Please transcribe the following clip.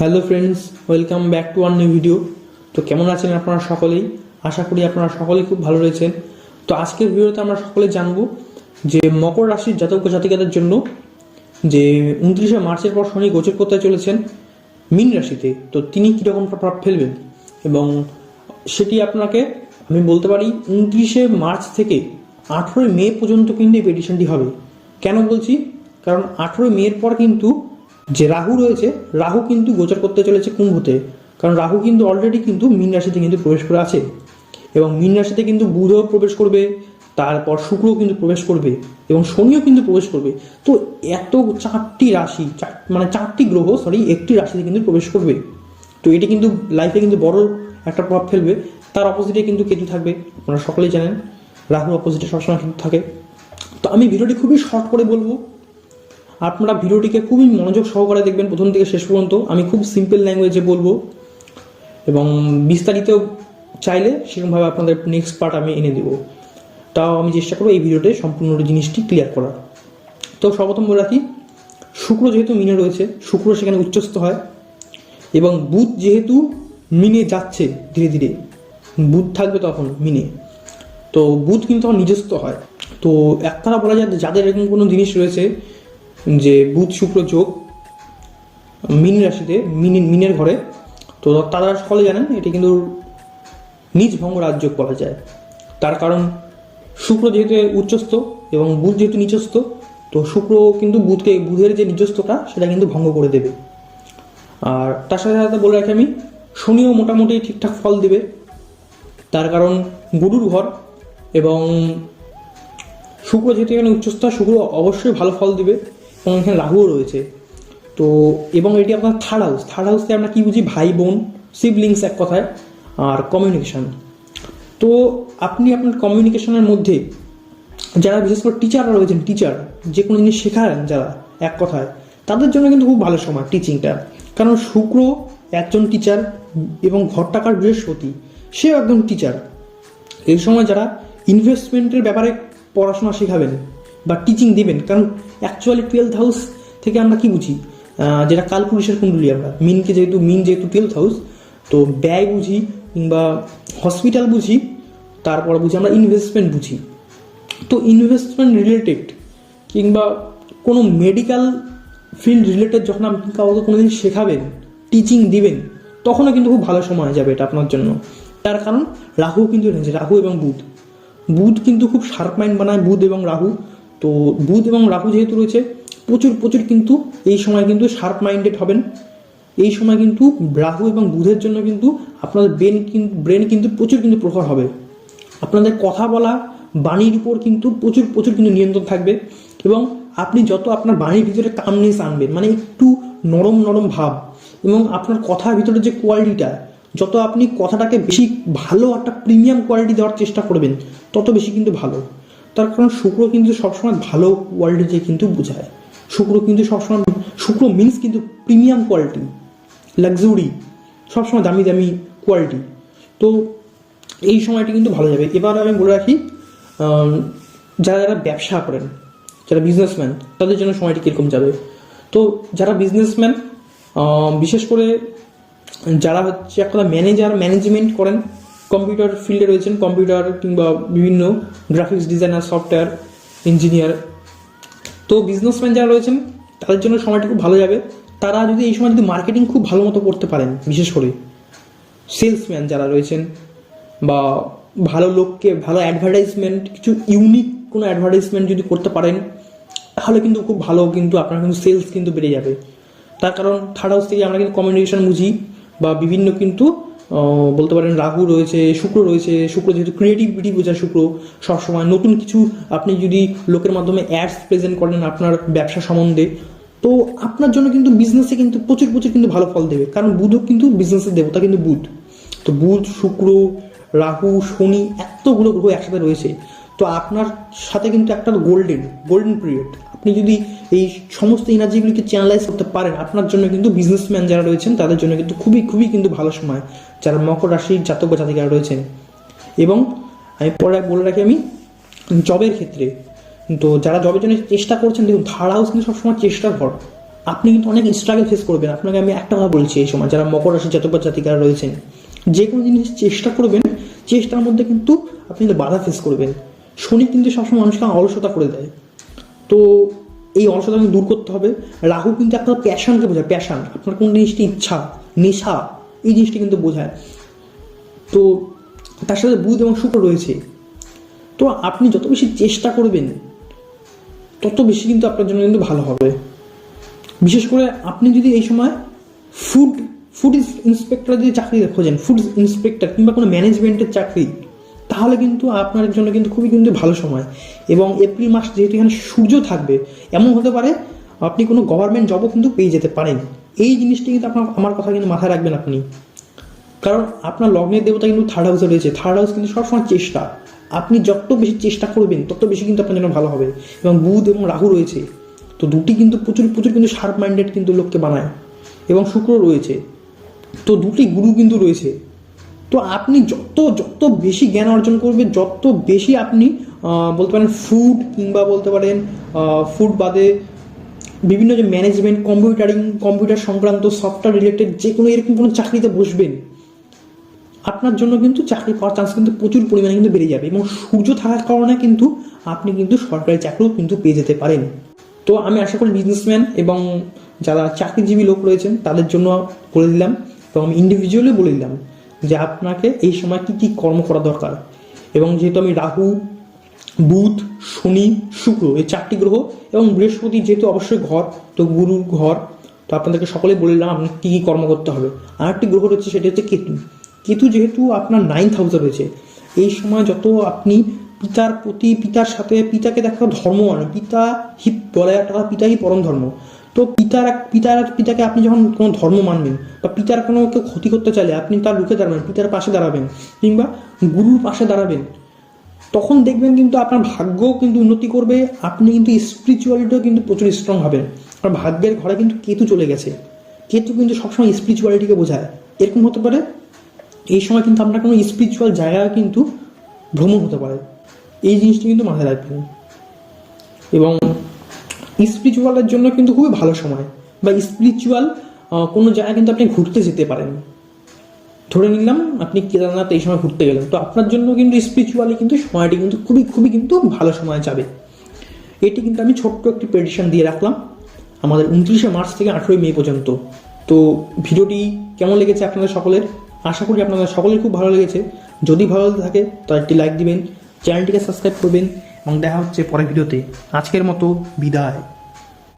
Hello friends welcome back to our new video তো কেমন আছেন আপনারা সকলেই? আশা করি আপনারা সকলেই খুব ভালো রয়েছেন। তো আজকের ভিডিওতে আমরা সকলে জানব যে মকর রাশির জাতক জাতিকাদের জন্য যে উনত্রিশে মার্চের পর শনি গোচর করতে চলেছেন মীন রাশিতে, তো তিনি কীরকম প্রভাব ফেলবেন? এবং সেটি আপনাকে, আমি বলতে পারি, উনত্রিশে মার্চ থেকে আঠেরোই মে পর্যন্ত কিন্তু এই পেডিশনটি হবে। কেন বলছি? কারণ আঠেরোই মের পর কিন্তু যে রাহু রয়েছে, রাহু কিন্তু গোচর করতে চলেছে কুম্ভতে। কারণ রাহু কিন্তু অলরেডি কিন্তু মীন রাশিতে কিন্তু প্রবেশ করে আছে। এবং মীন রাশিতে কিন্তু বুধও প্রবেশ করবে, তারপর শুক্রও কিন্তু প্রবেশ করবে, এবং শনিও কিন্তু প্রবেশ করবে। তো এত চারটি রাশি মানে চারটি গ্রহ সরি একটি রাশিতে কিন্তু প্রবেশ করবে। তো এটি কিন্তু লাইফে কিন্তু বড় একটা প্রভাব ফেলবে। তার অপোজিটে কিন্তু কেতু থাকবে। আপনারা সকলেই জানেন রাহুর অপোজিটে সবসময় কিন্তু থাকে। তো আমি ভিডিওটি খুবই শর্ট করে বলব। আপনারা ভিডিওটিকে খুবই মনোযোগ সহকারে দেখবেন প্রথম থেকে শেষ পর্যন্ত। আমি খুব সিম্পল ল্যাঙ্গুয়েজে বলব এবং বিস্তারিত চাইলে সেরকমভাবে আপনাদের নেক্সট পার্ট আমি এনে দেবো। তাও আমি চেষ্টা করব এই ভিডিওতে সম্পূর্ণ জিনিসটি ক্লিয়ার করার। তো সর্বপ্রথম বলে রাখি, শুক্র যেহেতু মিনে রয়েছে, শুক্র সেখানে উচ্চস্থ হয় এবং বুধ যেহেতু মিনে যাচ্ছে ধীরে ধীরে, বুধ থাকবে তখন মিনে। তো বুধ কিন্তু তখন নিজস্ব হয়। তো একতারা বলা যায় যাদের এরকম কোনো জিনিস রয়েছে যে বুধ শুক্র যোগ, মিন রাশিতে মিন মিনের ঘরে, তো তারা সকলে জানেন, এটি কিন্তু নিজ ভঙ্গ রাজ্য বলা যায়। তার কারণ শুক্র যেহেতু উচ্চস্থ এবং বুধ যেহেতু নিচস্থ, তো শুক্র কিন্তু বুধকে, বুধের যে নিজস্থতা, সেটা কিন্তু ভঙ্গ করে দেবে। আর তার সাথে সাথে বলে রাখি আমি, শনিও মোটামুটি ঠিকঠাক ফল দেবে। তার কারণ গুরুর ঘর এবং শুক্র যেহেতু এখানে উচ্চস্থ, শুক্র অবশ্যই ভালো ফল দিবে। এবং এখানে রাহুও রয়েছে। তো, এবং এটি আপনার থার্ড হাউস থার্ড হাউসে আমরা কি বুঝি? ভাই, বোন সিবলিংস এক কথায়, আর কমিউনিকেশন তো, আপনি আপনার কমিউনিকেশনের মধ্যে যারা বিশেষ করে টিচাররা রয়েছেন টিচার যে কোনো জিনিস শেখান যারা এক কথায়, তাদের জন্য কিন্তু খুব ভালো সময় টিচিংটা কারণ শুক্র একজন টিচার এবং ঘরটাকার বৃহস্পতি, সেও একজন টিচার এই সময় যারা ইনভেস্টমেন্টের ব্যাপারে পড়াশোনা শেখাবেন বা টিচিং দেবেন। কারণ অ্যাকচুয়ালি টুয়েলথ হাউস থেকে আমরা কি বুঝি? যেটা কালপুরুষের কুণ্ডলী আমরা। মিনকে যেহেতু, মিন যেহেতু টুয়েলথ হাউস তো ব্যয় বুঝি কিংবা হসপিটাল বুঝি, তারপর বুঝি আমরা ইনভেস্টমেন্ট বুঝি। তো ইনভেস্টমেন্ট রিলেটেড কিংবা কোনো মেডিকেল ফিল্ড রিলেটেড যখন আপনি কাউকে কোনো দিন শেখাবেন টিচিং দিবেন, তখনও কিন্তু খুব ভালো সময় যাবে এটা আপনার জন্য। তার কারণ রাহু কিন্তু রাহু এবং বুধ। বুধ কিন্তু খুব শার্প মাইন্ড বানায়, বুধ এবং রাহু। তো বুধ এবং রাহু যেহেতু রয়েছে, প্রচুর প্রচুর কিন্তু এই সময় কিন্তু শার্প মাইন্ডেড হবেন। এই সময় কিন্তু রাহু এবং বুধের জন্য কিন্তু আপনাদের ব্রেন ব্রেন কিন্তু প্রচুর কিন্তু প্রখর হবে। আপনাদের কথা বলা, বাণীর উপর কিন্তু প্রচুর প্রচুর কিন্তু নিয়ন্ত্রণ থাকবে এবং আপনি যত আপনার বাণীর ভিতরে কামনেস আনবেন মানে একটু নরম নরম ভাব এবং আপনার কথার ভিতরে যে কোয়ালিটিটা যত আপনি কথাটাকে বেশি ভালো একটা প্রিমিয়াম কোয়ালিটি দেওয়ার চেষ্টা করবেন, তত বেশি কিন্তু ভালো। তার কারণ শুক্র কিন্তু সবসময় ভালো কোয়ালিটিকে কিন্তু বোঝায়। শুক্র কিন্তু সবসময়, শুক্র মিন্স কিন্তু প্রিমিয়াম কোয়ালিটি লাক্সুরি সবসময় দামি দামি কোয়ালিটি তো এই সময়টি কিন্তু ভালো যাবে। এবার আমি বলে রাখি যারা যারা ব্যবসা করেন, যারা বিজনেসম্যান তাদের জন্য সময়টি কীরকম যাবে? তো যারা বিজনেসম্যান বিশেষ করে যারা হচ্ছে এক কথা ম্যানেজার ম্যানেজমেন্ট করেন কম্পিউটার ফিল্ডে রয়েছেন কম্পিউটার কিংবা বিভিন্ন গ্রাফিক্স ডিজাইনার সফটওয়্যার ইঞ্জিনিয়ার তো বিজনেসম্যান যারা রয়েছেন, তাদের জন্য সময়টি খুব ভালো যাবে। তারা যদি এই সময় যদি মার্কেটিং খুব ভালো মতো করতে পারেন, বিশেষ করে সেলসম্যান যারা রয়েছেন বা ভালো লোককে, ভালো অ্যাডভার্টাইজমেন্ট কিছু ইউনিক কোনো অ্যাডভার্টাইজমেন্ট যদি করতে পারেন, তাহলে কিন্তু খুব ভালো, কিন্তু আপনার কিন্তু সেলস কিন্তু বেড়ে যাবে। তার কারণ থার্ড হাউস থেকে আমরা কিন্তু কমিউনিকেশন বুঝি বা বিভিন্ন কিন্তু বলতে পারেন রাহু রয়েছে, শুক্র রয়েছে, শুক্র যেহেতু ক্রিয়েটিভিটি বোঝায় শুক্র, সবসময় নতুন কিছু আপনি যদি লোকের মাধ্যমে অ্যাডস প্রেজেন্ট করেন আপনার ব্যবসা সম্বন্ধে, তো আপনার জন্য কিন্তু বিজনেসে কিন্তু প্রচুর প্রচুর কিন্তু ভালো ফল দেবে। কারণ বুধও কিন্তু বিজনেসের দেবতা কিন্তু বুধ। তো বুধ, শুক্র, রাহু, শনি এতগুলো গ্রহ একসাথে রয়েছে। তো আপনার সাথে কিন্তু একটা গোল্ডেন গোল্ডেন পিরিয়ড আপনি যদি এই সমস্ত এনার্জিগুলিকে চ্যানেলাইজ করতে পারেন, আপনার জন্য কিন্তু বিজনেসম্যান যারা রয়েছেন, তাদের জন্য কিন্তু খুবই খুবই কিন্তু ভালো সময়, যারা মকর রাশির জাতক বা জাতিকারা রয়েছেন। এবং আমি পরে বলে রাখি আমি, জবের ক্ষেত্রে, তো যারা জবের জন্য চেষ্টা করছেন, দেখুন থার্ড হাউস কিন্তু সবসময় চেষ্টা ঘর আপনি কিন্তু অনেক স্ট্রাগল ফেস করবেন। আপনাকে আমি একটা কথা বলছি এই সময়, যারা মকর রাশি জাতক বা জাতিকারা রয়েছেন, যে কোনো জিনিস চেষ্টা করবেন, চেষ্টার মধ্যে কিন্তু আপনি কিন্তু বাধা ফেস করবেন। শনি কিন্তু সবসময় মানুষকে অলসতা করে দেয়। তো এই অলসতাকে দূর করতে হবে। রাহু কিন্তু একটা প্যাশনকে বোঝায়, প্যাশন, আপনার কোন জিনিসটি ইচ্ছা, নেশা, এই জিনিসটি কিন্তু বোঝায়। তো তার সাথে বুধ এবং শুক্র রয়েছে। তো আপনি যত বেশি চেষ্টা করবেন, তত বেশি কিন্তু আপনার জন্য কিন্তু ভালো হবে। বিশেষ করে আপনি যদি এই সময় ফুড ফুড ইন্সপেক্টর যদি চাকরি খোঁজেন ফুড ইন্সপেক্টর কিংবা কোনো ম্যানেজমেন্টের চাকরি তাহলে কিন্তু আপনার জন্য কিন্তু খুবই কিন্তু ভালো সময়। এবং এপ্রিল মাস যেহেতু এখানে সূর্য থাকবে, এমন হতে পারে আপনি কোনো গভর্নমেন্ট জবও কিন্তু পেয়ে যেতে পারেন। এই জিনিসটি কিন্তু আপনার, আমার কথা কিন্তু মাথায় রাখবেন আপনি। কারণ আপনার লগ্নের দেবতা কিন্তু থার্ড হাউসে রয়েছে। থার্ড হাউস কিন্তু সবসময় চেষ্টা। আপনি যত বেশি চেষ্টা করবেন, তত বেশি কিন্তু আপনার জন্য ভালো হবে। এবং বুধ এবং রাহু রয়েছে। তো দুটি কিন্তু প্রচুর প্রচুর কিন্তু শার্প মাইন্ডেড কিন্তু লোককে বানায়। এবং শুক্র রয়েছে। তো দুটি গুরু কিন্তু রয়েছে। তো আপনি যত যত বেশি জ্ঞান অর্জন করবে, যত বেশি আপনি বলতে পারেন ফুড কিংবা বলতে পারেন ফুড বাদে বিভিন্ন যে ম্যানেজমেন্ট কম্পিউটারিং কম্পিউটার সংক্রান্ত সফটওয়্যার রিলেটেড যে কোনো এরকম কোনো চাকরিতে বসবেন, আপনার জন্য কিন্তু চাকরি পাওয়ার চান্স কিন্তু প্রচুর পরিমাণে কিন্তু বেড়ে যাবে এবং সূর্য থাকার কারণে কিন্তু আপনি কিন্তু সরকারি চাকরিও কিন্তু পেয়ে যেতে পারেন। তো আমি আশা করি বিজনেসম্যান এবং যারা চাকরিজীবী লোক রয়েছেন, তাদের জন্য বলে দিলাম এবং আমি ইন্ডিভিজুয়ালি বলে দিলাম। যে আপনাকে এই সময় কি কি কর্ম করা দরকার। এবং যেহেতু আমি রাহু, বুধ, শনি, শুক্র এই চারটি গ্রহ এবং বৃহস্পতি যেহেতু অবশ্যই ঘর, তো গুরুর ঘর, তো আপনাদেরকে সকলে বলে দিলাম আপনাকে কী কী কর্ম করতে হবে। আর একটি গ্রহ রয়েছে সেটি হচ্ছে কেতু। কেতু যেহেতু আপনার নাইন্থ হাউসে রয়েছে, এই সময় যত আপনি পিতার প্রতি, পিতার সাথে, পিতাকে দেখা ধর্ম মানে পিতা হি বলে পিতাই পরম ধর্ম। তো পিতার পিতার পিতাকে আপনি যখন কোনো ধর্ম মানবেন বা পিতার কোনো কেউ ক্ষতি করতে চাইলে আপনি তার রুখে দাঁড়াবেন, পিতার পাশে দাঁড়াবেন কিংবা গুরুর পাশে দাঁড়াবেন, তখন দেখবেন কিন্তু আপনার ভাগ্যও কিন্তু উন্নতি করবে, আপনি কিন্তু স্পিরিচুয়ালিটিও কিন্তু প্রচুর স্ট্রং হবেন। আর ভাগ্যের ঘরে কিন্তু কেতু চলে গেছে। কেতু কিন্তু সবসময় স্পিরিচুয়ালিটিকে বোঝায়। এরকম হতে পারে, এই সময় কিন্তু আপনার কোনো স্পিরিচুয়াল জায়গা কিন্তু ভ্রমণ হতে পারে। এই জিনিসটি কিন্তু মাথায় রাখবেন। এবং স্পিরিচুয়ালের জন্য কিন্তু খুবই ভালো সময়। বা স্পিরিচুয়াল কোনো জায়গায় কিন্তু আপনি ঘুরতে যেতে পারেন। ধরে নিলাম, আপনি কেদারনাথ এই সময় ঘুরতে গেলেন। তো আপনার জন্য কিন্তু স্পিরিচুয়ালি কিন্তু সময়টি কিন্তু খুবই খুবই কিন্তু ভালো সময় যাবে। এটি কিন্তু আমি ছোট্ট একটি প্রেডিশন দিয়ে রাখলাম। আমাদের উনত্রিশে মার্চ থেকে আঠেরোই মে পর্যন্ত। তো ভিডিওটি কেমন লেগেছে আপনাদের সকলের? আশা করি আপনাদের সকলের খুব ভালো লেগেছে। যদি ভালো থাকে তো একটি লাইক দিবেন। চ্যানেলটিকে সাবস্ক্রাইব করবেন। এবং দেখা হচ্ছে পরের ভিডিওতে। আজকের মতো বিদায়।